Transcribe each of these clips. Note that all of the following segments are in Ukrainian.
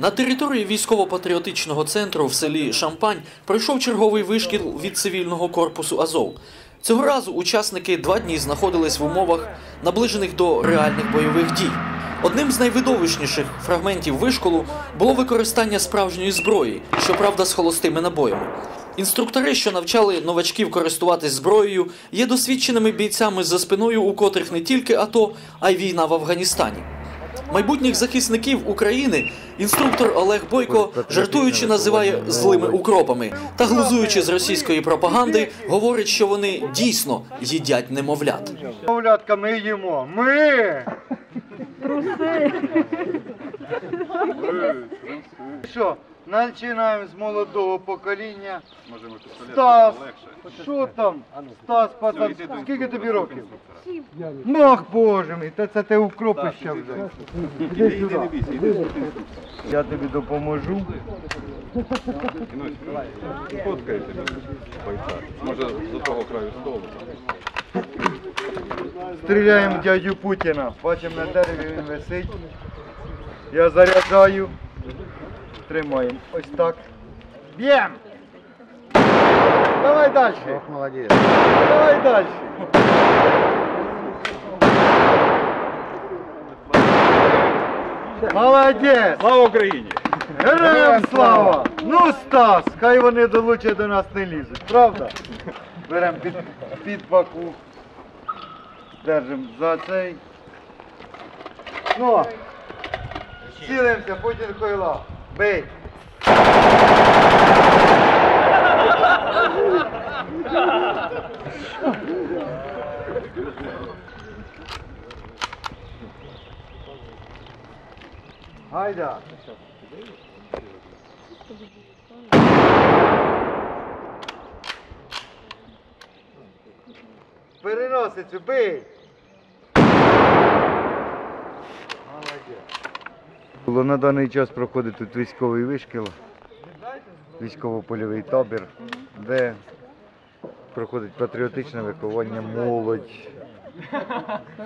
На території військово-патріотичного центру в селі Шампань пройшов черговий вишкіл від цивільного корпусу Азов. Цього разу учасники два дні знаходились в умовах, наближених до реальних бойових дій. Одним з найвидовищніших фрагментів вишколу було використання справжньої зброї, щоправда, з холостими набоями. Інструктори, що навчали новачків користуватись зброєю, є досвідченими бійцями за спиною, у котрих не тільки АТО, а й війна в Афганістані. Майбутніх захисників України інструктор Олег Бойко жартуючи називає злими укропами та глузуючи з російської пропаганди, говорить, що вони дійсно їдять немовлят. Немовлятка ми їмо. Ми! Що, починаємо з молодого покоління. Стас, що там? Стас, пацан, скільки тобі років? Мах боже мій, та це ти укропище вже. Іди сюди. Я тобі допоможу. Фоткайте бойця. Може до того краю столу. Стріляємо в дядю Путіна. Бачимо на дереві він висить. Я заряджаю. Тримаємо. Ось так. Б'єм! Давай далі. Ох, молодець. Давай далі. Молодець! Слава Україні! Героям слава! Ну, Стас, хай вони долучать до нас не лізуть, правда? Беремо під, під паку. Держимо за цей. Ну, цілимося, Путін койла. Бей! Гайда! Переносицю, бий! Було На даний час проходить тут військовий вишкіл, військово-польовий табір, де проходить патріотичне виховання молодь.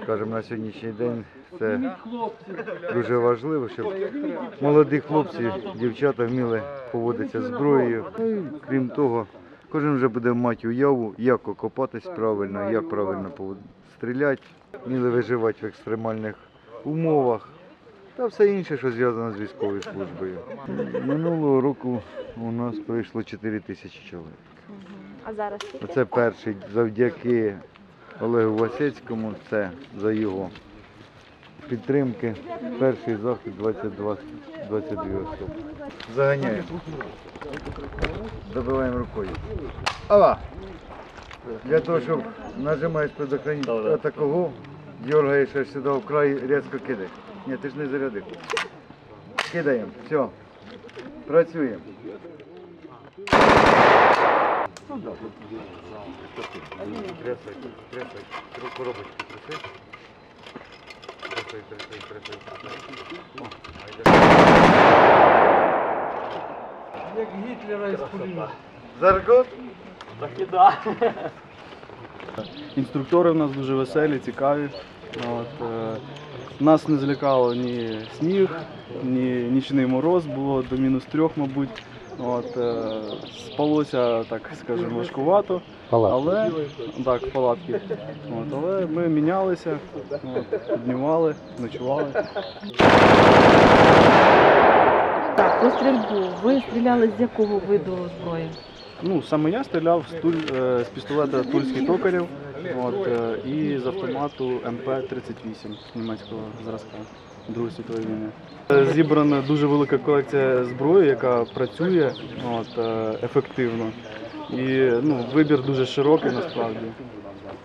Скажімо, на сьогоднішній день це дуже важливо, щоб молоді хлопці, дівчата вміли поводитися зброєю. Крім того, кожен вже буде мати уяву, як окопатись правильно, як правильно стріляти, вміли виживати в екстремальних умовах. Та все інше, що зв'язано з військовою службою. Минулого року у нас прийшло 4 тисячі чоловік. А зараз скільки? Оце перший завдяки Олегу Васецькому, це за його підтримки. Перший захід 22, 22 особи. Заганяємо. Добиваємо рукою. Ава! Для того, щоб нажимаєш предохранитель такого, дергаєш аж сюди в край, різко кидаєш. Ні, ти ж не зарядив. Кидаємо. Все. Працюємо. Трясай, трясай, тряси. Трясай, трясай, трясай, трясай. О. Як Гітлера із пулемета. Заргот? Інструктори в нас дуже веселі, цікаві. От, е, нас не злякало ні сніг, ні нічний мороз, було до мінус трьох, мабуть. От, е, спалося, так скажемо, важкувато. Але так, палатки. От, але ми мінялися, от, піднімали, ночували. Так, про стрільбу. Ви стріляли з якого виду зброї? Ну, саме я стріляв з, туль, е, з пістолета Тульський токарів от, е, і з автомату МП-38 німецького зразка Другої світової війни. Е, Зібрана дуже велика колекція зброї, яка працює от, ефективно. І ну, вибір дуже широкий насправді.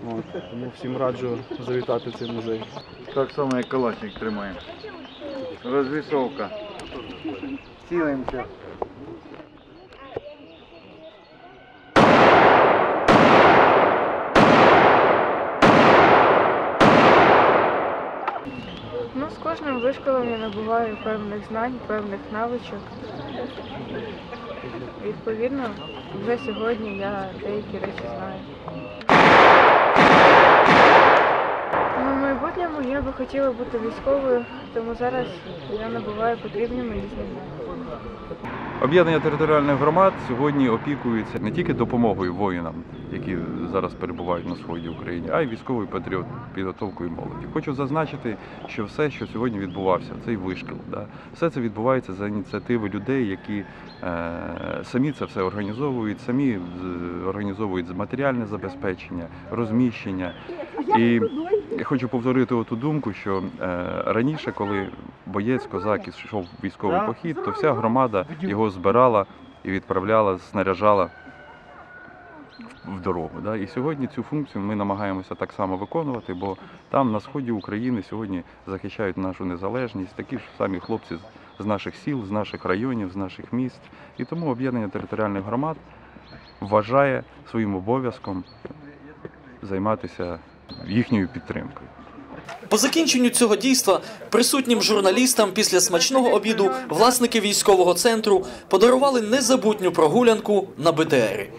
От, тому всім раджу завітати в цей музей. Так само, як калашник тримаємо. Розвісовка. Цілимося. Кожним вишколом я набуваю певних знань, певних навичок. Відповідно, вже сьогодні я деякі речі знаю. У майбутньому я би хотіла бути військовою, тому зараз я набуваю потрібні мені знання. Об'єднання територіальних громад сьогодні опікується не тільки допомогою воїнам, які зараз перебувають на сході України, а й військовою патріот підготовкою молоді. Хочу зазначити, що все, що сьогодні відбувався, цей вишкіл, да, все це відбувається за ініціативи людей, які е, самі це все організовують, самі організовують матеріальне забезпечення, розміщення. І я хочу повторити оту думку, що е, раніше, коли боєць козак йшов в військовий похід, то вся громада його збирала і відправляла, снаряжала в дорогу. Да? І сьогодні цю функцію ми намагаємося так само виконувати, бо там на сході України сьогодні захищають нашу незалежність, такі ж самі хлопці з наших сіл, з наших районів, з наших міст. І тому об'єднання територіальних громад вважає своїм обов'язком займатися їхньою підтримкою. По закінченню цього дійства присутнім журналістам після смачного обіду власники військового центру подарували незабутню прогулянку на БТРі.